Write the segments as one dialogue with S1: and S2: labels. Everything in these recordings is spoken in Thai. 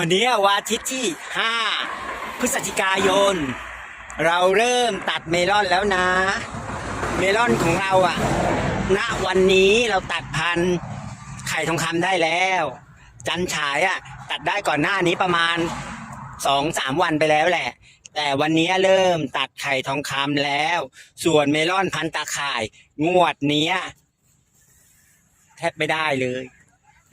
S1: วันนี้วันอาทิตย์ที่ 5 พฤศจิกายน เราเริ่มตัดเมลอนแล้วนะ เมลอนของเราอะณวันนี้เราตัดพันธุ์ไข่ทองคำได้แล้ว จันฉายอะตัดได้ก่อนหน้านี้ประมาณสอสวันไปแล้วแหละ แต่วันนี้เริ่มตัดไข่ทองคำแล้ว ส่วนเมลอนพันตาข่ายงวดเนี้ยแทบไม่ได้เลย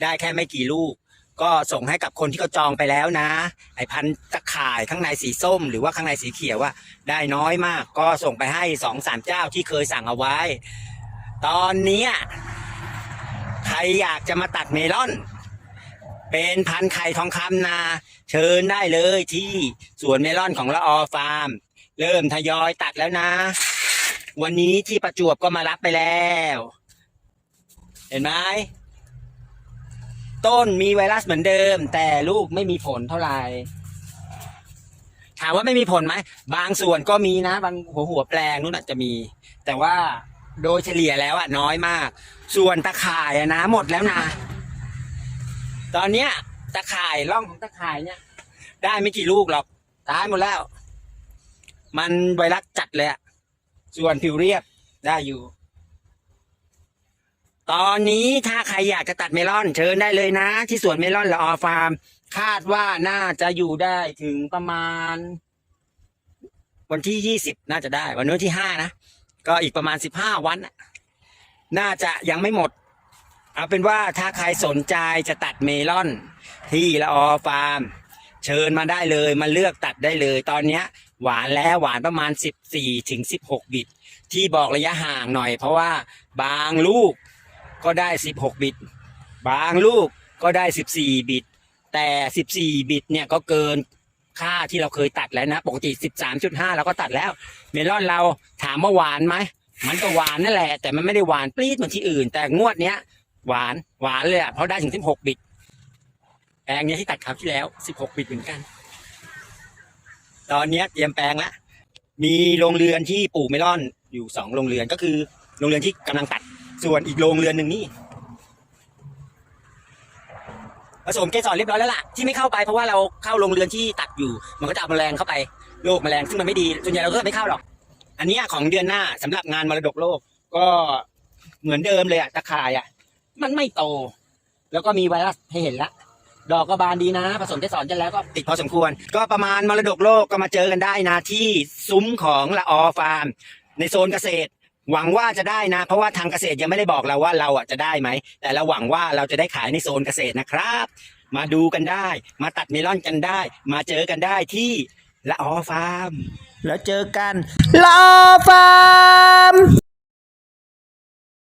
S1: ได้แค่ไม่กี่ลูก ก็ส่งให้กับคนที่เขาจองไปแล้วนะ ไอพันธุ์ตะข่ายข้างในสีส้ม หรือว่าข้างในสีเขียวว่าได้น้อยมาก ก็ส่งไปให้สองสามเจ้าที่เคยสั่งเอาไว้ ตอนนี้ใครอยากจะมาตัดเมลอน เป็นพันธ์ไข่ทองคำนาเชิญได้เลยที่สวนเมลอนของละออฟาร์ม เริ่มทยอยตัดแล้วนะ วันนี้ที่ประจวบก็มารับไปแล้ว เห็นไหม ต้นมีไวรัสเหมือนเดิม แต่ลูกไม่มีผลเท่าไหร่ถามว่าไม่มีผลไหมบางส่วนก็มีนะ บางหัวหัวแปลงนู่นอาจจะมี แต่ว่าโดยเฉลี่ยแล้วอะน้อยมาก ส่วนตะข่ายนะหมดแล้วนะ ตอนเนี้ยตะข่ายร่องของตะข่ายเนี่ย ได้ไม่กี่ลูกหรอกตายหมดแล้ว มันไวรัสจัดเลยอะส่วนผิวเรียบได้อยู่ ตอนนี้ถ้าใครอยากจะตัดเมลอนเชิญได้เลยนะ ที่สวนเมลอนละออฟาร์ม คาดว่าน่าจะอยู่ได้ถึงประมาณ วันที่ยี่สิบน่าจะได้ วันนี้นที่ห้านะ ก็อีกประมาณสิบห้าวัน น่าจะยังไม่หมด เอาเป็นว่าถ้าใครสนใจจะตัดเมลอน ที่ละออฟาร์ม เชิญมาได้เลยมาเลือกตัดได้เลย ตอนนี้หวานแล้วหวานประมาณสิบสี่ถึงสิบหกบิต ที่บอกระยะห่างหน่อย เพราะว่าบางลูก ก็ได้ 16 บิต บางลูกก็ได้ 14 บิต แต่ 14 บิตเนี่ยก็เกินค่าที่เราเคยตัดแล้วนะ ปกติ 13.5 เราก็ตัดแล้ว เมลอนเราถามว่าหวานไหม มันก็หวานนั่นแหละ แต่มันไม่ได้หวานปรี๊ดเหมือนที่อื่น แต่งวดเนี้ยหวานหวานเลยอะเพราะได้ถึง 16 บิตแปลงนี้ที่ตัดคราวที่แล้ว 16 บิตเหมือนกัน ตอนเนี้ยเตรียมแปลงล้วมีโรงเรือนที่ปลูกเมลอนอยู่สองโรงเรือนก็คือโรงเรือนที่กำลังตัด ส่วนอีกโรงเรือนหนึ่งนี่ผสมเกสรเรียบร้อยแล้วล่ะที่ไม่เข้าไปเพราะว่าเราเข้าโรงเรือนที่ตัดอยู่ มันก็จะเอาแมลงเข้าไปโรคแมลงซึ่งมันไม่ดีส่วนใหญ่เราก็ไม่เข้าหรอก อันนี้ของเดือนหน้าสำหรับงานมรดกโลก ก็เหมือนเดิมเลยอะตะข่ายอะมันไม่โต แล้วก็มีไวรัสให้เห็นละดอกก็บานดีนะ ผสมเกสรกันแล้วก็ติดพอสมควร ก็ประมาณมรดกโลกก็มาเจอกันได้นะที่ซุ้มของละออฟาร์ม ในโซนเกษตร หวังว่าจะได้นะ เพราะว่าทางเกษตรยังไม่ได้บอกเราว่าเราอะจะได้ไหม แต่เราหวังว่าเราจะได้ขายในโซนเกษตรนะครับ มาดูกันได้ มาตัดเมลอนกันได้ มาเจอกันได้ที่ละออฟาร์ม แล้วเจอกัน
S2: ลาฟา